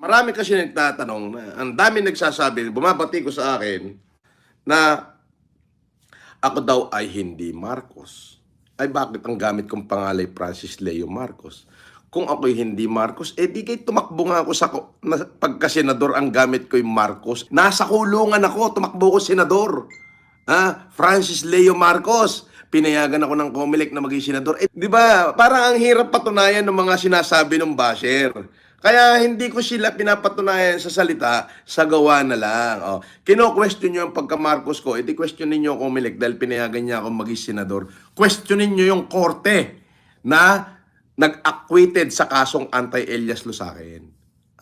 Marami kasi nagtatanong na, ang dami nagsasabi, bumabati ko sa akin, na ako daw ay hindi Marcos. Ay bakit ang gamit kong pangalay Francis Leo Marcos? Kung ako'y hindi Marcos, eh di kay tumakbo nga ako sa na, pagka-senador ang gamit ko'y Marcos. Nasa kulungan ako, tumakbo ko senador. Ha? Francis Leo Marcos. Pinayagan ako ng Comelec na maging senador. Eh, di ba? Parang ang hirap patunayan ng mga sinasabi ng basher. Kaya hindi ko sila pinapatunayan sa salita, sa gawa na lang. Oh. Kino-question nyo yung pagka-Marcos ko, edi question ninyo ako, Comelec, dahil pinayagan niya ako maging senador. Questionin nyo yung korte na nag-acquitted sa kasong anti-Elias Lusakin.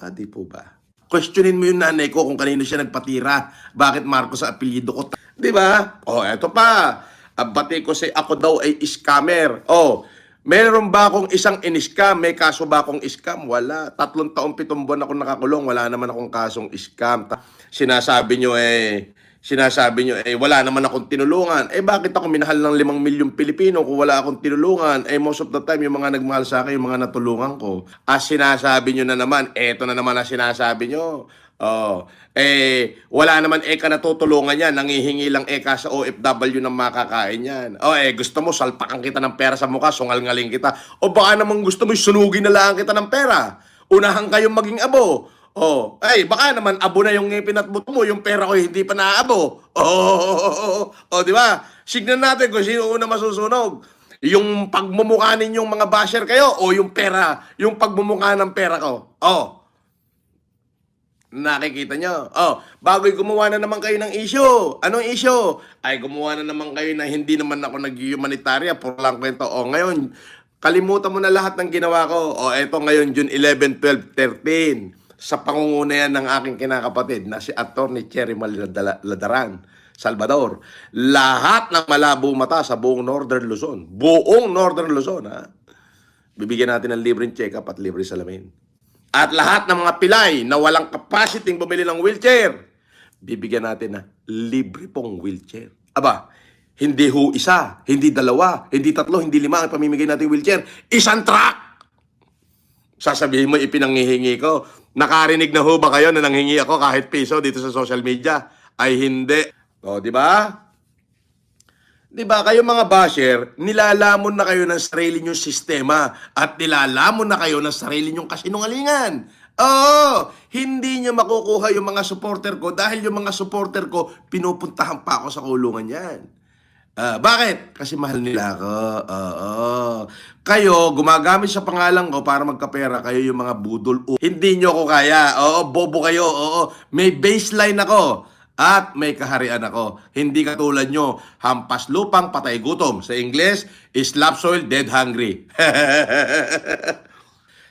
Ah, di po ba? Questionin mo yung nanay ko kung kanino siya nagpatira. Bakit Marcos sa apelyido ko? Di ba? Oh, eto pa. Abati ko say ako daw ay scammer. Oh, meron ba akong isang in-scam? May kaso ba akong scam? Wala. Tatlong taong pitong buwan ako nakakulong. Wala naman akong kasong scam. Sinasabi nyo eh, sinasabi nyo eh, wala naman akong tinulungan. Eh, bakit ako minahal ng limang milyong Pilipino kung wala akong tinulungan? Eh, most of the time, yung mga nagmahal sa akin, yung mga natulungan ko. As sinasabi nyo na naman, eto na naman ang sinasabi nyo. Oh, eh, wala naman eka na tutulungan yan. Nangihingi lang eka sa OFW ng makakain yan. Oh, eh, gusto mo, salpakan kita ng pera sa mukha, sungal-ngaling kita. O baka naman gusto mo, sunugin na lang kita ng pera. Unahan kayong maging abo. Oh, ay, baka naman abo na yung ngipin at buto mo, yung pera ko hindi pa naabo. Oh, oh, oh, oh, oh, di ba? Signan natin kung sino una masusunog. Yung pagmumukha ninyong mga basher kayo o yung pera, yung pagmumukha ng pera ko. Oh, Nakikita nyo. Oh, bago'y gumawa na naman kayo ng issue. Anong issue? Ay, gumawa na naman kayo na hindi naman ako nag-humanitarian. Puro lang kwento. Oh, ngayon, kalimutan mo na lahat ng ginawa ko. Oh, eto ngayon, June 11, 12, 13. Sa pangunguna yan ng aking kinakapatid na si Attorney Cherry Maladala- Ladaran. Salvador. Lahat ng malabo mata sa buong Northern Luzon. Buong Northern Luzon, ha? Bibigyan natin ng libreng check-up at libre salamin. At lahat ng mga pilay na walang capacity bumili ng wheelchair, bibigyan natin na libre pong wheelchair. Aba, hindi ho isa, hindi dalawa, hindi tatlo, hindi lima ang pamimigay natin wheelchair. Isang truck! Sasabihin mo, ipinanghihingi ko. Nakarinig na ho ba kayo na nanghingi ako kahit piso dito sa social media? Ay hindi. O, di ba? Di ba, kayo mga basher, nilalamon na kayo ng sarili nyong sistema at nilalamon na kayo ng sarili nyong kasinungalingan. Oo, hindi nyo makukuha yung mga supporter ko dahil yung mga supporter ko, pinupuntahan pa ako sa kulungan yan. Ah, bakit? Kasi mahal nila ako. Oo. Kayo, gumagamit sa pangalan ko para magkapera. Kayo yung mga budol. Hindi nyo ako kaya. Oo, bobo kayo. Oo, may baseline ako. At may kaharian ako. Hindi katulad nyo, hampas lupang patay gutom. Sa Ingles, slap soil, dead hungry.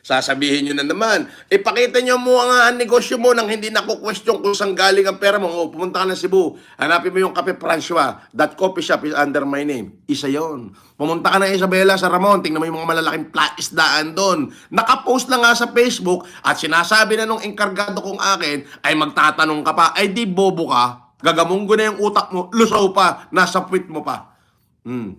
Sasabihin nyo na naman, ipakita nyo mo ang ah, negosyo mo nang hindi naku-question kung saan galing ang pera mo. O, pumunta ka ng Cebu, hanapin mo yung Cafe Francois. That coffee shop is under my name. Isa yon. Pumunta ka ng Isabela sa Ramon, tingnan mo yung mga malalaking plaisdaan doon. Nakapost na nga sa Facebook at sinasabi na nung enkargado kong akin ay magtatanong ka pa, ay di bobo ka, gagamunggo na yung utak mo, lusaw pa, nasa puwit mo pa. Hmm.